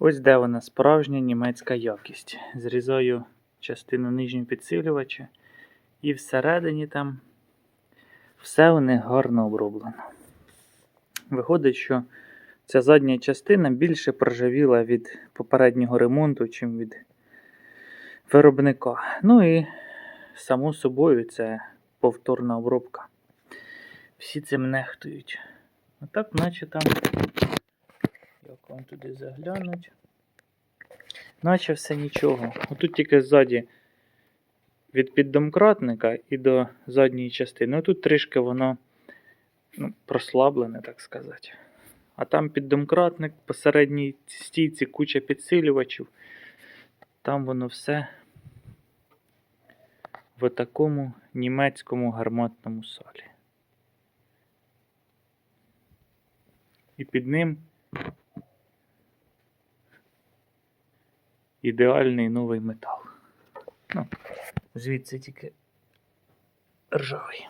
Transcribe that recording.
Ось де вона справжня німецька якість. Зрізаю частину нижнього підсилювача, і всередині там все у них гарно оброблено. Виходить, що ця задня частина більше прожавіла від попереднього ремонту, чим від виробника. Ну і само собою це повторна обробка. Всі цим нехтують. А так, наче там. Як вам туди заглянуть? Наче все нічого. Отут тільки ззаді від піддомкратника і до задньої частини. Тут трішки воно ну, прослаблене, так сказати. А там піддомкратник, посередній стійці куча підсилювачів. Там воно все в такому німецькому гарматному салі. І під ним ідеальний новий метал. Ну, звідси тільки ржавий.